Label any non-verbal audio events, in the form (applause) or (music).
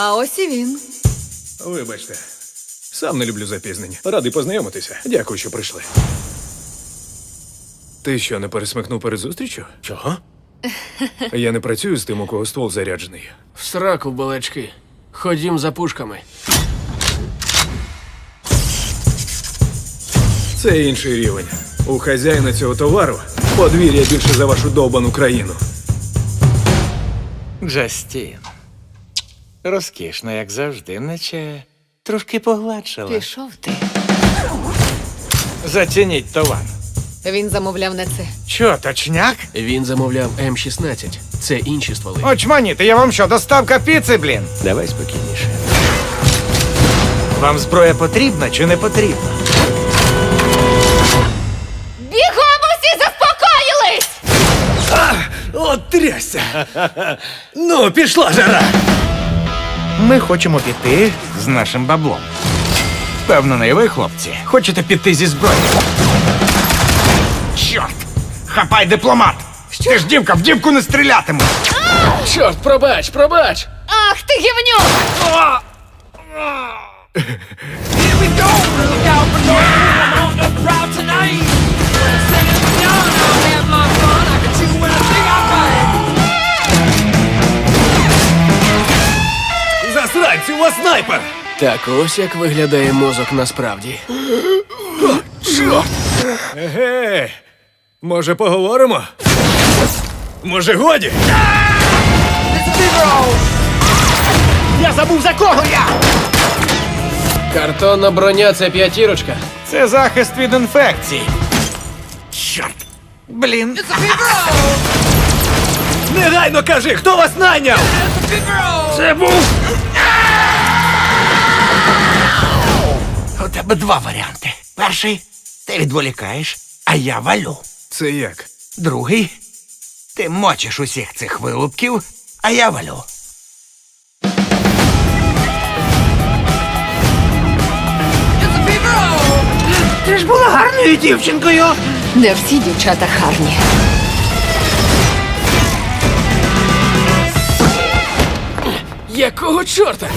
А ось і він. Вибачте. Сам не люблю запізнень. Радий познайомитися. Дякую, що прийшли. Ти що, не пересмикнув перед зустрічю? Чого? (laughs) Я не працюю з тим, у кого ствол заряджений. В сраку, балачки. Ходім за пушками. Це інший рівень. У хазяїна цього товару подвір'я більше за вашу довбану країну. Джастін. Розкішно, як завжди, наче трошки погладшила. Пішов ти. Зацініть товар. Він замовляв на це. Чо, точняк? Він замовляв М16. Це інші стволи. Очманіти, я вам що, доставка піци, блін? Давай спокійніше. Вам зброя потрібна чи не потрібна? Бігом усі заспокоїлись! От трясся! ну, пішла жара! Ми хочемо піти з нашим баблом. Певно, не ви, хлопці. Хочете піти зі зброєю? Чорт! Хапай дипломат! Що? Ти ж дівка, в дівку не стрілятиму! Чорт, пробач, пробач! Ах ти гівнюк! Засранці, у вас снайпер! Так ось як виглядає мозок насправді. Еге, може поговоримо? Може, годі? Я забув за кого я! Картонна броня це п'ятірочка. Це захист від інфекцій. Чорт! Блін. Негайно кажи, хто вас найняв? Це був. Тебе два варіанти. Перший ти відволікаєш, а я валю. Це як? Другий ти мочиш усіх цих вилупків, а я валю. Ти ж була гарною дівчинкою. Не всі дівчата гарні. Якого чорта?